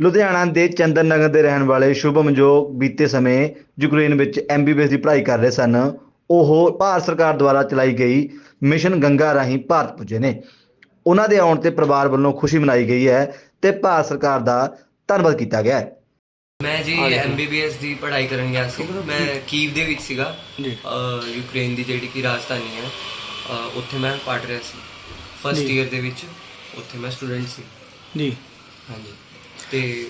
ਲੁਧਿਆਣਾ ਦੇ ਚੰਦਨ ਨਗਰ ਦੇ ਰਹਿਣ ਵਾਲੇ ਸ਼ੁਭਮ ਜੋ ਬੀਤੇ ਸਮੇਂ ਯੂਕਰੇਨ ਵਿੱਚ ਐਮਬੀਬੀਐਸ ਦੀ ਪੜ੍ਹਾਈ ਕਰ ਰਹੇ ਸਨ। ਉਹ ਭਾਰਤ ਸਰਕਾਰ ਦੁਆਰਾ ਚਲਾਈ ਗਈ ਮਿਸ਼ਨ ਗੰਗਾ ਰਾਹੀਂ ਭਾਰਤ ਪੁੱਜੇ ਨੇ। ਉਹਨਾਂ ਦੇ ਆਉਣ ਤੇ ਪਰਿਵਾਰ ਵੱਲੋਂ ਖੁਸ਼ੀ ਮਨਾਈ ਗਈ ਹੈ ਤੇ ਭਾਰਤ ਸਰਕਾਰ ਦਾ ਧੰਨਵਾਦ ਕੀਤਾ ਗਿਆ ਹੈ। ਮੈਂ ਜੀ ਐਮਬੀਬੀਐਸ ਦੀ ਪੜ੍ਹਾਈ ਕਰਨ ਗਿਆ ਸੀ। ਮੈਂ ਕੀਵ ਦੇ ਵਿੱਚ ਸੀਗਾ। ਯੂਕਰੇਨ ਦੀ ਜਿਹੜੀ ਕਿ ਰਾਜਧਾਨੀ ਹੈ ਉੱਥੇ ਮੈਂ ਪੜ੍ਹ ਰਿਹਾ ਸੀ। ਫਸਟ ਜੀ। ਈਅਰ ਦੇ ਵਿੱਚ ਉੱਥੇ ਮੈਂ ਸਟੂਡੈਂਟ ਸੀ। ਜੀ। ਹਾਂਜੀ। ਤੇ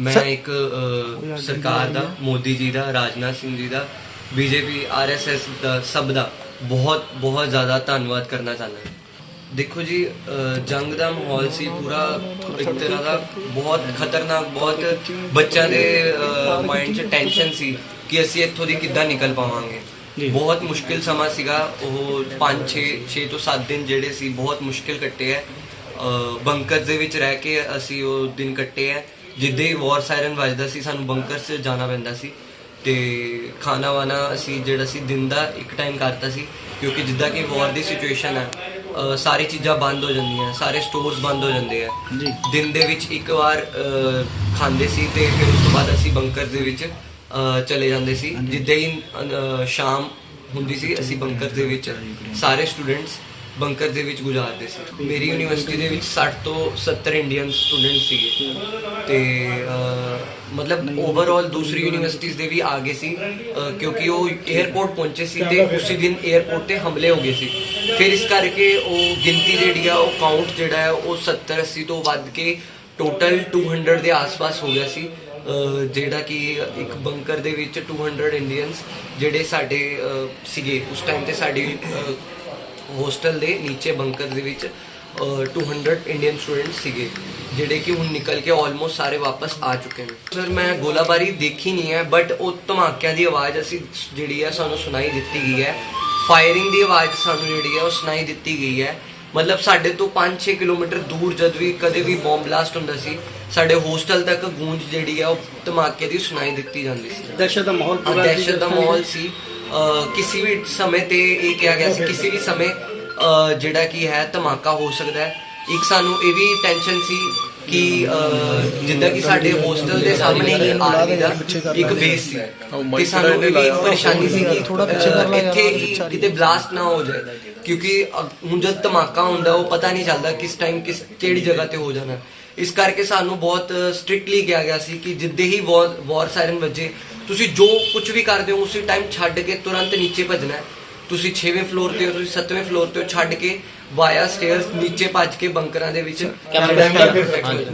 ਮੈਂ ਸਰ- ਇੱਕ ਅਹ, ਸਰਕਾਰ ਦਾ ਮੋਦੀ ਜੀ ਦਾ ਰਾਜਨਾਥ ਸਿੰਘ ਜੀ ਦਾ ਬੀਜੇਪੀ ਆਰਐਸਐਸ ਦਾ ਸਭ ਦਾ ਬਹੁਤ ਬਹੁਤ ਜ਼ਿਆਦਾ ਧੰਨਵਾਦ ਕਰਨਾ ਚਾਹੁੰਦਾ ਹਾਂ। ਦੇਖੋ ਜੀ ਅਹ, ਜੰਗ ਦਾ ਮਾਹੌਲ ਸੀ ਪੂਰਾ ਇੱਕ ਤਰ੍ਹਾਂ ਦਾ ਬਹੁਤ ਖਤਰਨਾਕ ਬਹੁਤ ਬੱਚਿਆਂ ਦੇ ਮਾਈਂਡ 'ਚ ਟੈਨਸ਼ਨ ਸੀ ਕਿ ਅਸੀਂ ਇੱਥੋਂ ਦੀ ਕਿੱਦਾਂ ਨਿਕਲ ਪਾਵਾਂਗੇ। ਬਹੁਤ ਮੁਸ਼ਕਿਲ ਸਮਾਂ ਸੀਗਾ ਉਹ 5 6 6 ਤੋਂ 7 ਦਿਨ ਜਿਹੜੇ ਸੀ ਬਹੁਤ ਮੁਸ਼ਕਿਲ ਕੱਟੇ ਹੈ। ਬੰਕਰਸ ਦੇ ਵਿੱਚ ਰਹਿ ਕੇ ਅਸੀਂ ਉਹ ਦਿਨ ਕੱਟੇ ਹੈ ਜਿੱਦੇ ਹੀ ਵਾਰ ਸਾਇਰਨ ਵੱਜਦਾ ਸੀ ਸਾਨੂੰ ਬੰਕਰਸ 'ਚ ਜਾਣਾ ਪੈਂਦਾ ਸੀ। ਤੇ ਖਾਣਾ ਵਾਣਾ ਅਸੀਂ ਜਿਹੜਾ ਸੀ ਦਿਨ ਦਾ ਇੱਕ ਟਾਈਮ ਕਰਤਾ ਸੀ। ਕਿਉਂਕਿ ਜਿੱਦਾਂ ਕਿ ਵਾਰ ਦੀ ਸਿਚੁਏਸ਼ਨ ਹੈ ਸਾਰੀ ਚੀਜ਼ਾਂ ਬੰਦ ਹੋ ਜਾਂਦੀਆਂ ਸਾਰੇ ਸਟੋਰਸ ਬੰਦ ਹੋ ਜਾਂਦੇ ਆ। ਜੀ। ਦਿਨ ਦੇ ਵਿੱਚ ਇੱਕ ਵਾਰ ਖਾਂਦੇ ਸੀ ਤੇ ਫਿਰ ਉਸ ਤੋਂ ਬਾਅਦ ਅਸੀਂ ਬੰਕਰ ਦੇ ਵਿੱਚ ਚਲੇ ਜਾਂਦੇ ਸੀ। ਜਿੱਦਾਂ ਹੀ ਸ਼ਾਮ ਹੁੰਦੀ ਸੀ ਅਸੀਂ ਬੰਕਰ ਦੇ ਵਿੱਚ ਸਾਰੇ ਸਟੂਡੈਂਟਸ ਬੰਕਰ ਦੇ ਵਿੱਚ ਗੁਜ਼ਾਰਦੇ ਸੀ। ਮੇਰੀ ਯੂਨੀਵਰਸਿਟੀ ਦੇ ਵਿੱਚ 60 ਤੋਂ 70 ਇੰਡੀਅਨ ਸਟੂਡੈਂਟ ਸੀਗੇ। ਤੇ ਮਤਲਬ ਓਵਰਆਲ ਦੂਸਰੀ ਯੂਨੀਵਰਸਿਟੀਜ਼ ਦੇ ਵੀ ਆ ਗਏ ਸੀ ਕਿਉਂਕਿ ਉਹ 에ਅਰਪੋਰਟ ਪਹੁੰਚੇ ਸੀ ਤੇ ਉਸੇ ਦਿਨ 에ਅਰਪੋਰਟ ਤੇ ਹਮਲੇ ਹੋ ਗਏ ਸੀ। ਫਿਰ ਇਸ ਕਰਕੇ ਉਹ ਗਿਣਤੀ ਜਿਹੜੀ ਆ, ਉਹ ਕਾਊਂਟ ਜਿਹੜਾ ਹੈ ਉਹ 70 80 ਤੋਂ ਵੱਧ ਕੇ ਟੋਟਲ 200 ਦੇ ਆਸ-ਪਾਸ ਹੋ ਗਿਆ ਸੀ। ਜਿਹੜਾ ਕਿ ਇੱਕ ਬੰਕਰ ਦੇ ਵਿੱਚ 200 ਇੰਡੀਅਨਸ ਜਿਹੜੇ ਸਾਡੇ ਸੀਗੇ। ਉਸ ਟਾਈਮ ਤੇ ਸਾਡੀ ਹੋਸਟਲ ਦੇ ਨੀਚੇ ਬੰਕਰ ਦੇ ਵਿੱਚ ਅਹ, 200 ਇੰਡੀਅਨ ਸਟੂਡੈਂਟ ਸੀਗੇ ਜਿਹੜੇ ਕਿ ਹੁਣ ਨਿਕਲ ਕੇ ਆਲਮੋਸਟ ਸਾਰੇ ਵਾਪਸ ਆ ਚੁੱਕੇ ਨੇ। ਸਰ ਮੈਂ ਗੋਲਾਬਾਰੀ ਦੇਖੀ ਨਹੀਂ ਹੈ ਬਟ ਉਹ ਧਮਾਕਿਆਂ ਦੀ ਆਵਾਜ਼ ਅਸੀਂ ਜਿਹੜੀ ਹੈ ਸਾਨੂੰ ਸੁਣਾਈ ਦਿੱਤੀ ਗਈ ਹੈ। ਫਾਇਰਿੰਗ ਦੀ ਆਵਾਜ਼ ਸਾਨੂੰ ਜਿਹੜੀ ਹੈ ਉਹ ਸੁਣਾਈ ਦਿੱਤੀ ਗਈ ਹੈ। ਮਤਲਬ ਸਾਡੇ ਤੋਂ 5-6 ਕਿਲੋਮੀਟਰ ਦੂਰ ਜਦ ਵੀ ਕਦੇ ਵੀ ਬੰਬ ਬਲਾਸਟ ਹੁੰਦਾ ਸੀ ਸਾਡੇ ਹੋਸਟਲ ਤੱਕ ਗੂੰਜ ਜਿਹੜੀ ਹੈ ਉਹ ਧਮਾਕੇ ਦੀ ਸੁਣਾਈ ਦਿੱਤੀ ਜਾਂਦੀ ਸੀ। ਦਹਿਸ਼ਤ ਦਾ ਮਾਹੌਲ ਹਾਂ, ਦਹਿਸ਼ਤ ਦਾ ਮਾਹੌਲ ਸੀ। ਕਿਸੇ ਵੀ ਸਮੇਂ ਤੇ ਇਹ ਕਿਹਾ ਗਿਆ ਸੀ ਕਿਸੇ ਵੀ ਸਮੇਂ ਜਿਹੜਾ ਕੀ ਹੈ ਧਮਾਕਾ ਹੋ ਸਕਦਾ ਹੈ। ਇੱਕ ਸਾਨੂੰ ਇਹ ਵੀ ਟੈਨਸ਼ਨ ਸੀ ਕਿ ਜਿੱਦਾਂ ਕਿ ਸਾਡੇ ਹੋਸਟਲ ਦੇ ਸਾਹਮਣੇ ਹੀ ਆਰਮੀ ਦਾ ਇੱਕ ਬੇਸ ਸੀ। ਤੇ ਸਾਨੂੰ ਇਹ ਵੀ ਪਰੇਸ਼ਾਨੀ ਸੀ ਕਿ ਅਹ, ਇੱਥੇ ਹੀ ਕਿਤੇ ਬਲਾਸਟ ਨਾ ਹੋ ਜਾਏ। ਕਿਉਂਕਿ ਹੁਣ ਜਦ ਧਮਾਕਾ ਹੁੰਦਾ ਉਹ ਪਤਾ ਨਹੀਂ ਚੱਲਦਾ ਕਿਸ ਟਾਈਮ ਕਿਸ ਕਿਹੜੀ ਜਗ੍ਹਾ ਤੇ ਹੋ ਜਾਣਾ। ਇਸ ਕਰਕੇ ਸਾਨੂੰ ਬਹੁਤ ਸਟ੍ਰਿਕਟਲੀ ਕਿਹਾ ਗਿਆ ਸੀ ਕਿ ਜਿੱਦੇ ਹੀ ਵਾਰ ਸਾਇਰਨ ਵੱਜੇ ਤੁਸੀਂ ਜੋ ਕੁਝ ਵੀ ਕਰਦੇ ਹੋ ਉਸੇ ਟਾਈਮ ਛੱਡ ਕੇ ਤੁਰੰਤ ਨੀਚੇ ਭੱਜਣਾ ਹੈ। ਤੁਸੀਂ 6ਵੇਂ ਫਲੋਰ ਤੇ ਹੋ ਤੁਸੀਂ 7ਵੇਂ ਫਲੋਰ ਤੇ ਹੋ ਛੱਡ ਕੇ ਵਾਇਆ ਸਟੇਅਰਸ ਨੀਚੇ ਭੱਜ ਕੇ ਬੰਕਰਾਂ ਦੇ ਵਿੱਚ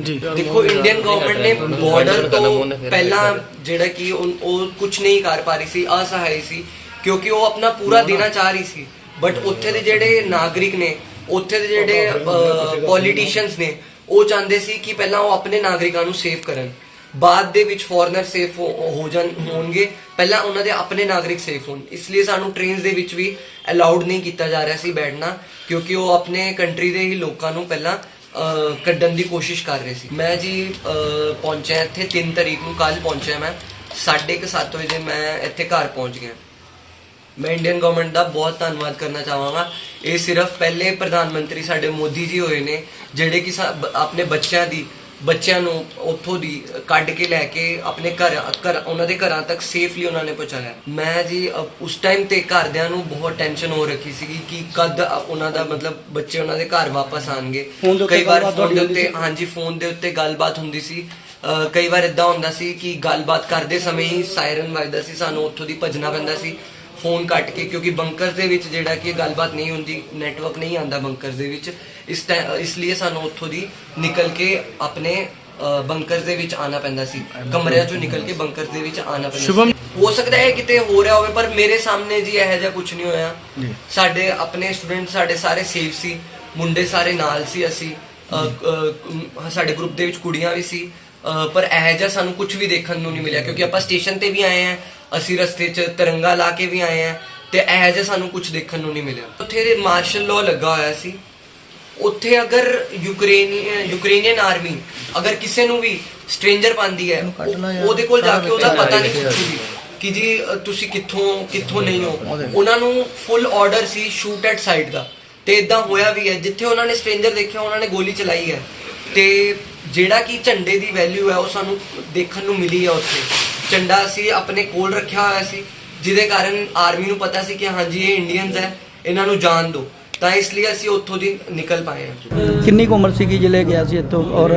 ਜੀ। ਦੇਖੋ ਇੰਡੀਅਨ ਗਵਰਨਮੈਂਟ ਨੇ ਬਾਰਡਰ ਤੋਂ ਪਹਿਲਾਂ ਜਿਹੜਾ ਕਿ ਉਹ- ਉਹ ਕੁਝ ਨਹੀਂ ਕਰ ਪਾ ਰਹੀ ਸੀ ਅਸਹਾਈ ਸੀ ਕਿਉਂਕਿ ਉਹ ਆਪਣਾ ਪੂਰਾ ਦੇਣਾ ਚਾਹ ਰਹੀ ਸੀ। ਬਟ ਉੱਥੇ ਦੇ ਜਿਹੜੇ ਨਾਗਰਿਕ ਨੇ ਉੱਥੇ ਦੇ ਜਿਹੜੇ ਪੋਲੀਟੀਸ਼ੀਅਨਸ ਨੇ। ਉਹ ਚਾਹੁੰਦੇ ਸੀ ਕਿ ਪਹਿਲਾਂ ਉਹ ਆਪਣੇ ਨਾਗਰਿਕਾਂ ਨੂੰ ਸੇਵ ਕਰਨ। ਬਾਅਦ ਦੇ ਵਿੱਚ ਫੋਰਨਰ ਸੇਫ ਹੋ ਜਾਣ ਹੋਣਗੇ। ਪਹਿਲਾਂ ਉਹਨਾਂ ਦੇ ਆਪਣੇ ਨਾਗਰਿਕ ਸੇਫ ਹੋਣ। ਇਸ ਲਈ ਸਾਨੂੰ ਟ੍ਰੇਨਸ ਦੇ ਵਿੱਚ ਵੀ ਅਲਾਉਡ ਨਹੀਂ ਕੀਤਾ ਜਾ ਰਿਹਾ ਸੀ ਬੈਠਣਾ, ਕਿਉਂਕਿ ਉਹ ਆਪਣੇ ਕੰਟਰੀ ਦੇ ਹੀ ਲੋਕਾਂ ਨੂੰ ਪਹਿਲਾਂ ਕੱਢਣ ਦੀ ਕੋਸ਼ਿਸ਼ ਕਰ ਰਹੇ ਸੀ। ਮੈਂ ਜੀ ਪਹੁੰਚਿਆ ਇੱਥੇ 3 ਤਰੀਕ ਨੂੰ ਕੱਲ ਪਹੁੰਚਿਆ ਮੈਂ। 7:30 ਵਜੇ ਮੈਂ ਇੱਥੇ ਘਰ ਪਹੁੰਚ ਗਿਆ। ਮੈਂ ਇੰਡੀਅਨ ਗਵਰਨਮੈਂਟ ਦਾ ਬਹੁਤ ਧੰਨਵਾਦ ਕਰਨਾ ਚਾਹਾਂਗਾ। ਇਹ ਸਿਰਫ ਪਹਿਲੇ ਪ੍ਰਧਾਨ ਮੰਤਰੀ ਸਾਡੇ ਮੋਦੀ ਜੀ ਹੋਏ ਨੇ, ਜਿਹੜੇ ਕਿ ਸਾ- ਆਪਣੇ ਬੱਚਿਆਂ ਦੀ ਬੱਚਿਆਂ ਨੂੰ ਉੱਥੋਂ ਦੀ ਕੱਢ ਕੇ ਲੈ ਕੇ ਆਪਣੇ ਘਰ ਘਰ ਉਹਨਾਂ ਦੇ ਘਰਾਂ ਤੱਕ ਸੇਫਲੀ ਉਹਨਾਂ ਨੇ ਪਹੁੰਚਾਇਆ। ਮੈਂ ਜੀ ਉਸ ਟਾਈਮ ਤੇ ਘਰਦਿਆਂ ਨੂੰ ਬਹੁਤ ਟੈਨਸ਼ਨ ਹੋ ਰੱਖੀ ਸੀਗੀ ਕਿ ਕਦ ਉਹਨਾਂ ਦਾ ਮਤਲਬ ਬੱਚੇ ਉਹਨਾਂ ਦੇ ਘਰ ਵਾਪਸ ਆਣਗੇ ਕਈ ਵਾਰ ਫੋਨ ਦੇ ਉੱਤੇ? ਹਾਂਜੀ ਫੋਨ ਦੇ ਉੱਤੇ ਗੱਲਬਾਤ ਹੁੰਦੀ ਸੀ। ਕਈ ਵਾਰ ਇਦਾਂ ਹੁੰਦਾ ਸੀ ਕਿ ਗੱਲਬਾਤ ਕਰਦੇ ਸਮੇਂ ਹੀ ਸਾਇਰਨ ਵੱਜਦਾ ਸੀ ਸਾਨੂੰ ਉੱਥੋਂ ਦੀ ਭੱਜਣਾ ਪੈਂਦਾ ਸੀ ਫੋਨ ਕੱਟ ਕੇ ਕਿਉਂਕਿ ਬੰਕਰਸ ਦੇ ਵਿੱਚ ਜਿਹੜਾ ਕਿ ਗੱਲਬਾਤ ਨਹੀਂ ਹੁੰਦੀ ਨੈਟਵਰਕ ਨਹੀਂ ਆਂਦਾ ਬੰਕਰਸ ਦੇ ਵਿੱਚ। ਇਸ ਇਸ ਲਈ ਸਾਨੂੰ ਉੱਥੋਂ ਦੀ ਨਿਕਲ ਕੇ ਆਪਣੇ ਬੰਕਰਸ ਦੇ ਵਿੱਚ ਆਣਾ ਪੈਂਦਾ ਸੀ। ਕਮਰਿਆਂ ਚੋਂ ਨਿਕਲ ਕੇ ਬੰਕਰਸ ਦੇ ਵਿੱਚ ਆਣਾ ਪੈਂਦਾ ਸੀ। ਹੋ ਸਕਦਾ ਹੈ ਕਿਤੇ ਹੋ ਰਿਹਾ ਹੋਵੇ ਪਰ ਮੇਰੇ ਸਾਹਮਣੇ ਜੀ ਇਹੋ ਜਿਹਾ ਕੁਝ ਨਹੀਂ ਹੋਇਆ। ਸਾਡੇ ਆਪਣੇ ਸਟੂਡੈਂਟ ਸਾਡੇ ਸਾਰੇ ਸੇਫ ਸੀ। ਮੁੰਡੇ ਸਾਰੇ ਨਾਲ ਸੀ ਅਸੀਂ। ਸਾਡੇ ਗਰੁੱਪ ਦੇ ਵਿੱਚ ਕੁੜੀਆਂ ਵੀ ਸੀ। ਪਰ ਇਹ ਜਿਹਾ ਸਾਨੂੰ ਕੁਝ ਵੀ ਦੇਖਣ ਨੂੰ ਨਹੀਂ ਮਿਲਿਆ ਕਿਉਂਕਿ ਆਪਾਂ ਸਟੇਸ਼ਨ ਤੇ ਵੀ ਆਏ ਆ ਅਸੀਂ ਰਸਤੇ 'ਚ ਤਿਰੰਗਾ ਲਾ ਕੇ ਵੀ ਆਏ ਆ ਤੇ ਇਹ ਜਿਹਾ ਸਾਨੂੰ ਕੁਝ ਦੇਖਣ ਨੂੰ ਨਹੀਂ ਮਿਲਿਆ। ਉੱਥੇ ਮਾਰਸ਼ਲ ਲਾਅ ਲੱਗਾ ਹੋਇਆ ਸੀ। ਉੱਥੇ ਅਗਰ ਯੂਕਰੇਨੀ ਯੂਕਰੇਨੀਅਨ ਆਰਮੀ ਅਗਰ ਕਿਸੇ ਨੂੰ ਵੀ ਸਟ੍ਰੇਂਜਰ ਪਾਉਂਦੀ ਹੈ ਉਹ- ਉਹਦੇ ਕੋਲ ਜਾ ਕੇ ਉਹਦਾ ਪਤਾ ਨਹੀਂ ਪੁੱਛੂਗੀ ਕਿ ਜੀ ਤੁਸੀਂ ਕਿੱਥੋਂ ਕਿੱਥੋਂ ਨਹੀਂ ਹੋ। ਉਹਨਾਂ ਨੂੰ ਫੁੱਲ ਆਰਡਰ ਸੀ ਸ਼ੂਟ ਐਟ ਸਾਈਡ ਦਾ। ਤੇ ਇਦਾਂ ਹੋਇਆ ਵੀ ਹੈ ਜਿੱਥੇ ਉਹਨਾਂ ਨੇ ਸਟ੍ਰੇਂਜਰ ਦੇਖਿਆ ਉਹਨਾਂ ਨੇ ਗੋਲੀ ਚਲਾਈ ਹੈ। ਤੇ ਜਿਹੜਾ ਕਿ ਝੰਡੇ ਦੀ ਵੈਲਿਊ ਹੈ ਉਹ ਸਾਨੂੰ ਦੇਖਣ ਨੂੰ ਮਿਲੀ ਹੈ ਉੱਥੇ। ਝੰਡਾ ਅਸੀਂ ਆਪਣੇ ਕੋਲ ਰੱਖਿਆ ਹੋਇਆ ਸੀ ਜਿਹਦੇ ਕਾਰਨ ਆਰਮੀ ਨੂੰ ਪਤਾ ਸੀ ਕਿ ਹਾਂਜੀ ਇਹ ਇੰਡੀਅਨਸ ਹੈ ਇਹਨਾਂ ਨੂੰ ਜਾਣ ਦਿਓ। ਤਾਂ ਇਸ ਲਈ ਅਸੀਂ ਉੱਥੋਂ ਦੀ ਨਿਕਲ ਪਾਏ ਹਾਂ। ਕਿੰਨੀ ਕੁ ਉਮਰ ਸੀਗੀ ਜਿਲੇ ਗਿਆ ਸੀ ਇੱਥੋਂ ਔਰ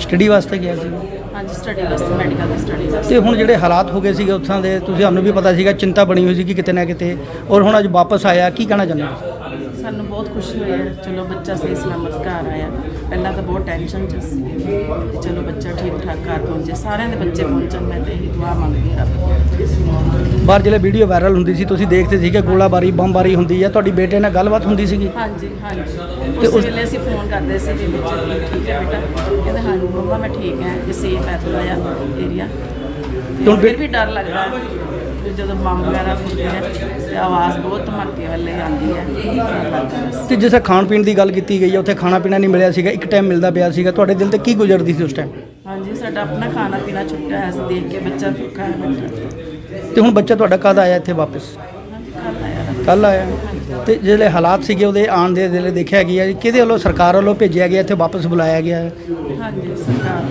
ਸਟੱਡੀ ਵਾਸਤੇ ਗਿਆ ਸੀ? ਹਾਂਜੀ ਸਟੱਡੀ ਵਾਸਤੇ ਮੈਡੀਕਲ ਦੀ ਸਟੱਡੀ ਵਾਸਤੇ। ਤੇ ਹੁਣ ਜਿਹੜੇ ਹਾਲਾਤ ਹੋ ਗਏ ਸੀਗੇ ਉੱਥਾਂ ਦੇ ਤੁਸੀਂ ਸਾਨੂੰ ਵੀ ਪਤਾ ਸੀਗਾ ਚਿੰਤਾ ਬਣੀ ਹੋਈ ਸੀ ਕਿ ਕਿਤੇ ਨਾ ਕਿਤੇ। ਔਰ ਹੁਣ ਅੱਜ ਵਾਪਸ ਆਇਆ ਕੀ ਕਹਿਣਾ ਚਾਹੁੰਦੇ ਹੋ? ਸਾਨੂੰ ਬਹੁਤ ਖੁਸ਼ੀ ਹੋਈ ਹੈ। ਚਲੋ ਬੱਚਾ ਸਹੀ ਸਲਾਮਤ ਘਰ ਆਇਆ। ਪਹਿਲਾਂ ਤਾਂ ਬਹੁਤ ਟੈਨਸ਼ਨ ਚ ਸੀ। ਕਿ ਚਲੋ ਬੱਚਾ ਠੀਕ ਠਾਕ ਘਰ ਪਹੁੰਚੇ ਸਾਰਿਆਂ ਦੇ ਬੱਚੇ ਪਹੁੰਚਣ ਮੈਂ ਤੇ ਇਹੀ ਦੁਆ ਮੰਗਦੀ ਹਾਂ ਰੱਬ ਬਾਹਰ ਜਿਹੜੇ ਵੀਡੀਓ ਵਾਇਰਲ ਹੁੰਦੀ ਸੀ ਤੁਸੀਂ ਦੇਖਦੇ ਸੀ ਕਿ ਗੋਲਾਬਾਰੀ ਬੰਬਾਰੀ ਹੁੰਦੀ ਹੈ ਤੁਹਾਡੀ ਬੇਟੇ ਨਾਲ ਗੱਲਬਾਤ ਹੁੰਦੀ ਸੀਗੀ? ਹਾਂਜੀ ਹਾਂਜੀ। ਤੇ ਉਸ ਵੇਲੇ ਅਸੀਂ ਫੋਨ ਕਰਦੇ ਸੀ ਵੀ ਬੱਚਾ ਠੀਕ ਹੈ ਬੇਟਾ। ਕਹਿੰਦੇ ਹਾਂਜੀ ਮੰਮਾ ਮੈਂ ਠੀਕ ਹਾਂ ਜੇ ਸੇਫ ਹੈ ਥੋੜਾ ਜਿਹਾ ਏਰੀਆ ਹੁਣ ਫਿਰ ਵੀ ਡਰ ਲੱਗਦਾ। ਹੈ ਜਦੋਂ ਬੰਬ ਵਗੈਰਾ ਫੁੱਟਦੇ ਨੇ ਤੇ ਆਵਾਜ਼ ਬਹੁਤ ਧਮਾਕੇ ਵਾਲੇ ਆਉਂਦੀ ਹੈ ਤੇ ਜਿਵੇਂ ਖਾਣ ਪੀਣ ਦੀ ਗੱਲ ਕੀਤੀ ਗਈ ਹੈ ਉੱਥੇ ਖਾਣਾ ਪੀਣਾ ਨਹੀਂ ਮਿਲਿਆ ਸੀਗਾ ਇੱਕ ਟਾਈਮ ਮਿਲਦਾ ਪਿਆ ਸੀਗਾ। ਤੁਹਾਡੇ ਦਿਲ ਤੇ ਕੀ ਗੁਜ਼ਰਦੀ ਸੀ ਉਸ ਟਾਈਮ ਹਾਂਜੀ ਸਾਡਾ ਆਪਣਾ ਖਾਣਾ ਪੀਣਾ ਛੁੱਟਿਆ ਹੈ ਅਸੀਂ ਦੇਖ ਕੇ ਬੱਚਾ ਭੁੱਖਾ ਹੈ ਤੇ ਹੁਣ ਬੱਚਾ ਤੁਹਾਡਾ ਕਦ ਆਇਆ ਇੱਥੇ ਵਾਪਸ? ਕੱਲ ਆਇਆ। ਤੇ ਜਿਹੜੇ ਹਾਲਾਤ ਸੀਗੇ ਉਹਦੇ ਆਉਣ ਦੇ ਜਿਹੜੇ ਦੇਖਿਆ ਗਿਆ ਜੀ, ਕਿਹਦੇ ਵੱਲੋਂ ਸਰਕਾਰ ਵੱਲੋਂ ਭੇਜਿਆ ਗਿਆ ਇੱਥੇ ਵਾਪਸ ਬੁਲਾਇਆ ਗਿਆ? ਹਾਂਜੀ ਸਰਕਾਰ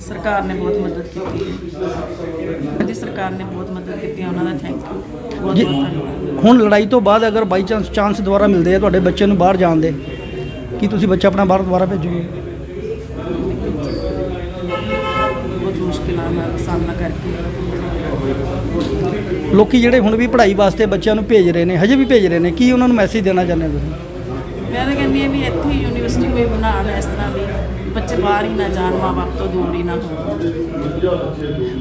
ਸਰਕਾਰ ਨੇ ਬਹੁਤ ਮਦਦ ਕੀਤੀ ਹੈ। ਸਰਕਾਰ ਨੇ ਬਹੁਤ ਮਦਦ ਕੀਤੀ ਹੈ ਉਹਨਾਂ ਦਾ ਥੈਂਕ ਯੂ ਬਹੁਤ ਬਹੁਤ ਧੰਨਵਾਦ। ਹੁਣ ਲੜਾਈ ਤੋਂ ਬਾਅਦ ਅਗਰ ਬਾਈ ਚਾਂਸ ਚਾਂਸ ਦੁਬਾਰਾ ਮਿਲਦੇ ਆ ਤੁਹਾਡੇ ਬੱਚੇ ਨੂੰ ਬਾਹਰ ਜਾਣ ਦੇ ਕੀ ਤੁਸੀਂ ਬੱਚਾ ਆਪਣਾ ਬਾਹਰ ਦੁਬਾਰਾ ਭੇਜੋਗੇ? ਬਹੁਤ ਮੁਸ਼ਕਿਲਾਂ ਦਾ ਸਾਹਮਣਾ ਕਰਕੇ। ਲੋਕੀ ਜਿਹੜੇ ਹੁਣ ਵੀ ਪੜ੍ਹਾਈ ਵਾਸਤੇ ਬੱਚਿਆਂ ਨੂੰ ਭੇਜ ਰਹੇ ਨੇ ਹਜੇ ਵੀ ਭੇਜ ਰਹੇ ਨੇ ਕੀ ਉਹਨਾਂ ਨੂੰ ਮੈਸੇਜ ਦੇਣਾ ਚਾਹੁੰਦੇ ਹੋ ਤੁਸੀਂ? ਮੈਂ ਤਾਂ ਕਹਿੰਦੀ ਹਾਂ ਵੀ ਇੱਥੇ ਯੂਨੀਵਰਸਿਟੀ ਕੋਈ ਬਣਾਉਣ ਇਸ ਤਰ੍ਹਾਂ ਦੀ। ਬੱਚੇ ਬਾਹਰ ਹੀ ਨਾ ਜਾਣ ਮਾਂ ਬਾਪ ਤੋਂ ਦੂਰ ਹੀ ਨਾ ਹੋਣ।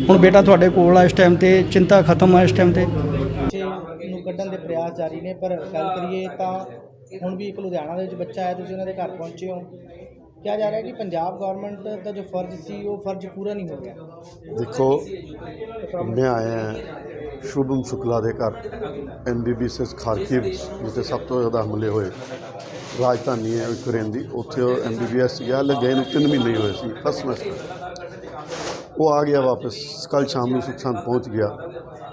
ਹੁਣ ਬੇਟਾ ਤੁਹਾਡੇ ਕੋਲ ਆ ਇਸ ਟਾਈਮ ਤੇ ਚਿੰਤਾ ਖਤਮ ਆ ਇਸ ਟਾਈਮ ਤੇ? ਨੂੰ ਕੱਢਣ ਦੇ ਪ੍ਰਯਾਸ ਜਾਰੀ ਨੇ ਪਰ ਗੱਲ ਕਰੀਏ ਤਾਂ ਹੁਣ ਵੀ ਇੱਕ ਲੁਧਿਆਣਾ ਦੇ ਵਿੱਚ ਬੱਚਾ ਹੈ ਤੁਸੀਂ ਉਹਨਾਂ ਦੇ ਘਰ ਪਹੁੰਚੇ ਹੋ। ਕਿਹਾ ਜਾ ਰਿਹਾ ਹੈ ਕਿ ਪੰਜਾਬ ਗਵਰਨਮੈਂਟ ਦਾ ਜੋ ਫਰਜ਼ ਸੀ ਉਹ ਫਰਜ਼ ਪੂਰਾ ਨਹੀਂ ਹੋ ਗਿਆ। ਦੇਖੋ ਮੈਂ ਆਇਆ ਹਾਂ ਸ਼ੁਭਮ ਸ਼ੁਕਲਾ ਦੇ ਘਰ ਐਮਬੀਬੀਐਸ ਖਾਰਕਿਵ ਜਿੱਥੇ ਸਭ ਤੋਂ ਜ਼ਿਆਦਾ ਹਮਲੇ ਹੋਏ। ਰਾਜਧਾਨੀ ਹੈ ਯੂਕਰੇਨ ਦੀ ਉੱਥੇ ਉਹ ਐਮਬੀਬੀਐਸ ਗਿਆ ਗਏ ਨੂੰ 3 ਮਹੀਨੇ ਹੀ ਹੋਏ ਸੀ ਫਸਟ ਸਮੈਸਟਰ ਉਹ ਆ ਗਿਆ ਵਾਪਸ ਕੱਲ ਸ਼ਾਮ ਨੂੰ ਸੁਖ ਪਹੁੰਚ ਗਿਆ।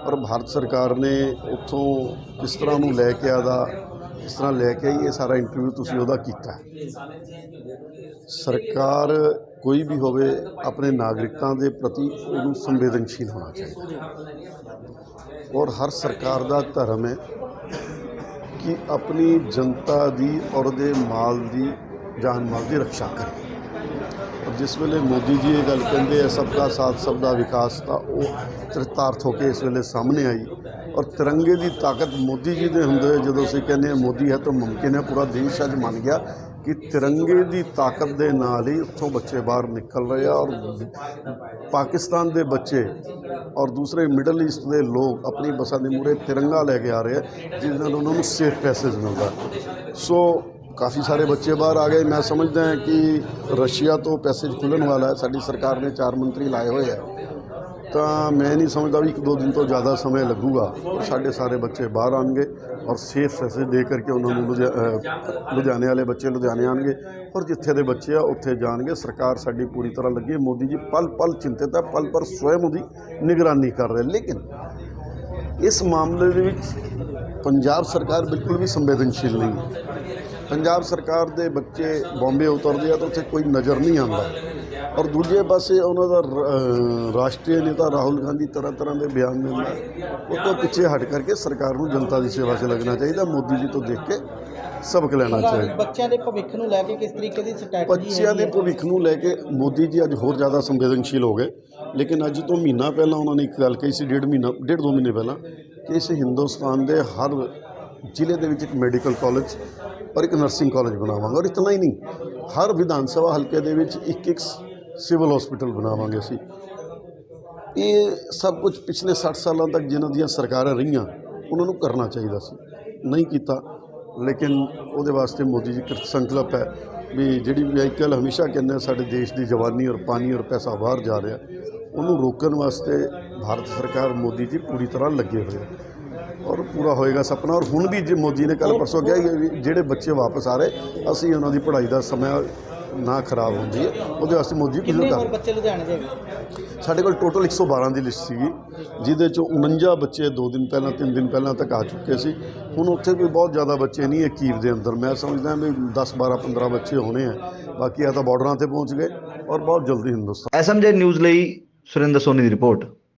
ਪਰ ਭਾਰਤ ਸਰਕਾਰ ਨੇ ਉੱਥੋਂ ਕਿਸ ਤਰ੍ਹਾਂ ਨੂੰ ਲੈ ਕੇ ਆਦਾ ਕਿਸ ਤਰ੍ਹਾਂ ਲੈ ਕੇ ਆਈ, ਇਹ ਸਾਰਾ ਇੰਟਰਵਿਊ ਤੁਸੀਂ ਉਹਦਾ ਕੀਤਾ। ਸਰਕਾਰ ਕੋਈ ਵੀ ਹੋਵੇ, ਆਪਣੇ ਨਾਗਰਿਕਾਂ ਦੇ ਪ੍ਰਤੀ ਉਹਨੂੰ ਸੰਵੇਦਨਸ਼ੀਲ ਹੋਣਾ ਚਾਹੀਦਾ। ਔਰ ਹਰ ਸਰਕਾਰ ਦਾ ਧਰਮ ਹੈ ਕਿ ਆਪਣੀ ਜਨਤਾ ਦੀ ਔਰ ਦੇ ਮਾਲ ਦੀ ਜਾਨ ਮਾਲ ਦੀ ਰੱਖਿਆ ਕਰੇ। ਔਰ ਜਿਸ ਵੇਲੇ ਮੋਦੀ ਜੀ ਇਹ ਗੱਲ ਕਹਿੰਦੇ ਆ, ਸਭ ਦਾ ਸਾਥ, ਸਭ ਦਾ ਵਿਕਾਸ, ਤਾਂ ਉਹ ਚਰਿਤਾਰਥ ਹੋ ਕੇ ਇਸ ਵੇਲੇ ਸਾਹਮਣੇ ਆਈ। ਔਰ ਤਿਰੰਗੇ ਦੀ ਤਾਕਤ ਮੋਦੀ ਜੀ ਦੇ ਹੁੰਦੇ ਜਦੋਂ ਅਸੀਂ ਕਹਿੰਦੇ ਹਾਂ, ਮੋਦੀ ਹੈ ਤਾਂ ਮੁਮਕਿਨ ਹੈ, ਪੂਰਾ ਦੇਸ਼ ਅੱਜ ਮੰਨ ਗਿਆ। ਕਿ ਤਿਰੰਗੇ ਦੀ ਤਾਕਤ ਦੇ ਨਾਲ ਹੀ ਉੱਥੋਂ ਬੱਚੇ ਬਾਹਰ ਨਿਕਲ ਰਹੇ ਆ ਔਰ ਪਾਕਿਸਤਾਨ ਦੇ ਬੱਚੇ ਔਰ ਦੂਸਰੇ ਮਿਡਲ ਈਸਟ ਦੇ ਲੋਕ ਆਪਣੀ ਬੱਸਾਂ ਦੇ ਮੂਹਰੇ ਤਿਰੰਗਾ ਲੈ ਕੇ ਆ ਰਹੇ ਆ ਜਿਸ ਨਾਲ ਉਹਨਾਂ ਨੂੰ ਸੇਫ ਪੈਸੇਜ ਮਿਲਦਾ। ਸੋ ਕਾਫੀ ਸਾਰੇ ਬੱਚੇ ਬਾਹਰ ਆ ਗਏ। ਮੈਂ ਸਮਝਦਾ ਹਾਂ ਕਿ ਰਸ਼ੀਆ ਤੋਂ ਪੈਸੇਜ ਖੁੱਲ੍ਹਣ ਵਾਲਾ ਹੈ। ਸਾਡੀ ਸਰਕਾਰ ਨੇ ਚਾਰ ਮੰਤਰੀ ਲਾਏ ਹੋਏ ਆ। ਤਾਂ ਮੈਂ ਨਹੀਂ ਸਮਝਦਾ ਵੀ ਇੱਕ ਦੋ ਦਿਨ ਤੋਂ ਜ਼ਿਆਦਾ ਸਮੇਂ ਲੱਗੂਗਾ। ਸਾਡੇ ਸਾਰੇ ਬੱਚੇ ਬਾਹਰ ਆਉਣਗੇ। ਔਰ ਸੇਫ ਪੈਸੇਜ ਦੇ ਕਰਕੇ ਉਹਨਾਂ ਨੂੰ ਲੁਧਿਆ- ਅਹ, ਲੁਧਿਆਣੇ ਵਾਲੇ ਬੱਚੇ ਲੁਧਿਆਣੇ ਆਉਣਗੇ। ਔਰ ਜਿੱਥੇ ਦੇ ਬੱਚੇ ਆ, ਉੱਥੇ ਜਾਣਗੇ। ਸਰਕਾਰ ਸਾਡੀ ਪੂਰੀ ਤਰ੍ਹਾਂ ਲੱਗੀ ਹੈ। ਮੋਦੀ ਜੀ ਪਲ ਪਲ ਚਿੰਤਿਤ ਹੈ ਪਲ ਪਰ ਸਵੈਮ ਉਹਦੀ ਨਿਗਰਾਨੀ ਕਰ ਰਹੇ। ਲੇਕਿਨ ਇਸ ਮਾਮਲੇ ਦੇ ਵਿੱਚ ਪੰਜਾਬ ਸਰਕਾਰ ਬਿਲਕੁਲ ਵੀ ਸੰਵੇਦਨਸ਼ੀਲ ਨਹੀਂ ਹੈ। ਪੰਜਾਬ ਸਰਕਾਰ ਦੇ ਬੱਚੇ ਬੰਬੇ ਉਤਰਦੇ ਆ ਤਾਂ ਉੱਥੇ ਕੋਈ ਨਜ਼ਰ ਨਹੀਂ ਆਉਂਦਾ। ਔਰ ਦੂਜੇ ਪਾਸੇ ਉਹਨਾਂ ਦਾ ਰਾਸ਼ਟਰੀ ਨੇਤਾ ਰਾਹੁਲ ਗਾਂਧੀ ਤਰ੍ਹਾਂ ਤਰ੍ਹਾਂ ਦੇ ਬਿਆਨ ਦਿੰਦਾ ਉਹ ਤੋਂ ਪਿੱਛੇ ਹਟ ਕਰਕੇ ਸਰਕਾਰ ਨੂੰ ਜਨਤਾ ਦੀ ਸੇਵਾ 'ਚ ਲੱਗਣਾ ਚਾਹੀਦਾ। ਮੋਦੀ ਜੀ ਤੋਂ ਦੇਖ ਕੇ ਸਬਕ ਲੈਣਾ ਚਾਹੀਦਾ। ਬੱਚਿਆਂ ਦੇ ਭਵਿੱਖ ਨੂੰ ਲੈ ਕੇ ਕਿਸ ਤਰੀਕੇ ਦੀ ਸਟ੍ਰੈਟਜੀ ਬੱਚਿਆਂ ਦੇ ਭਵਿੱਖ ਨੂੰ ਲੈ ਕੇ ਮੋਦੀ ਜੀ ਅੱਜ ਹੋਰ ਜ਼ਿਆਦਾ ਸੰਵੇਦਨਸ਼ੀਲ ਹੋ ਗਏ। ਲੇਕਿਨ ਅੱਜ ਤੋਂ ਮਹੀਨਾ ਪਹਿਲਾਂ ਉਹਨਾਂ ਨੇ ਇੱਕ ਗੱਲ ਕਹੀ ਸੀ ਡੇਢ ਮਹੀਨਾ ਡੇਢ ਦੋ ਮਹੀਨੇ ਪਹਿਲਾਂ ਕਿ ਇਸ ਹਿੰਦੁਸਤਾਨ ਦੇ ਹਰ ਜ਼ਿਲ੍ਹੇ ਦੇ ਵਿੱਚ ਇੱਕ ਮੈਡੀਕਲ ਕਾਲਜ ਔਰ ਇੱਕ ਨਰਸਿੰਗ ਕਾਲਜ ਬਣਾਵਾਂਗੇ ਔਰ ਇਤਨਾ ਹੀ ਨਹੀਂ, ਹਰ ਵਿਧਾਨ ਸਭਾ ਹਲਕੇ ਦੇ ਵਿੱਚ ਇੱਕ ਇੱਕ ਸਿਵਲ ਹਸਪੀਟਲ ਬਣਾਵਾਂਗੇ ਅਸੀਂ। ਇਹ ਸਭ ਕੁਝ ਪਿਛਲੇ 60 ਸਾਲਾਂ ਤੱਕ ਜਿਨ੍ਹਾਂ ਦੀਆਂ ਸਰਕਾਰਾਂ ਰਹੀਆਂ, ਉਹਨਾਂ ਨੂੰ ਕਰਨਾ ਚਾਹੀਦਾ ਸੀ। ਨਹੀਂ ਕੀਤਾ, ਲੇਕਿਨ ਉਹਦੇ ਵਾਸਤੇ ਮੋਦੀ ਜੀ ਕਿਰਤ ਸੰਕਲਪ ਹੈ ਵੀ ਜਿਹੜੀ ਵਹੀਕਲ ਹਮੇਸ਼ਾ ਕਹਿੰਦੇ ਆ, ਸਾਡੇ ਦੇਸ਼ ਦੀ ਜਵਾਨੀ ਔਰ ਪਾਣੀ ਔਰ ਪੈਸਾ ਬਾਹਰ ਜਾ ਰਿਹਾ, ਉਹਨੂੰ ਰੋਕਣ ਵਾਸਤੇ ਭਾਰਤ ਸਰਕਾਰ ਮੋਦੀ ਜੀ ਪੂਰੀ ਤਰ੍ਹਾਂ ਲੱਗੇ ਹੋਏ ਔਰ ਪੂਰਾ ਹੋਏਗਾ ਸੁਪਨਾ। ਔਰ ਹੁਣ ਵੀ ਜੇ ਮੋਦੀ ਨੇ ਕੱਲ ਪਰਸੋਂ ਕਿਹਾ ਕਿ ਵੀ ਜਿਹੜੇ ਬੱਚੇ ਵਾਪਸ ਆ ਰਹੇ ਅਸੀਂ ਉਹਨਾਂ ਦੀ ਪੜ੍ਹਾਈ ਦਾ ਸਮਾਂ ਨਾ ਖਰਾਬ ਹੁੰਦੀ ਹੈ ਉਹਦੇ ਵਾਸਤੇ ਮੋਦੀ ਕੁਝ ਕਰ ਹੋਰ ਬੱਚੇ ਲੁਧਿਆਣੇ ਦੇ ਹੈਗੇ? ਸਾਡੇ ਕੋਲ ਟੋਟਲ 112 ਦੀ ਲਿਸਟ ਸੀਗੀ ਜਿਹਦੇ ਚੋਂ 49 ਬੱਚੇ 2 ਦਿਨ ਪਹਿਲਾਂ 3 ਦਿਨ ਪਹਿਲਾਂ ਤੱਕ ਆ ਚੁੱਕੇ ਸੀ। ਹੁਣ ਉੱਥੇ ਕੋਈ ਬਹੁਤ ਜ਼ਿਆਦਾ ਬੱਚੇ ਨਹੀਂ ਹੈ ਕੀਵ ਦੇ ਅੰਦਰ। ਮੈਂ ਸਮਝਦਾ ਵੀ 10 12 15 ਬੱਚੇ ਹੋਣੇ ਆ। ਬਾਕੀ ਆ ਤਾਂ ਬਾਰਡਰਾਂ ਤੇ ਪਹੁੰਚ ਗਏ ਔਰ ਬਹੁਤ ਜਲਦੀ ਹਿੰਦੁਸਤਾਨ ਐਸਐਮਜੀ ਨਿਊਜ਼ ਲਈ ਸੁਰਿੰਦਰ ਸੋਨੀ ਦੀ ਰਿਪੋਰਟ।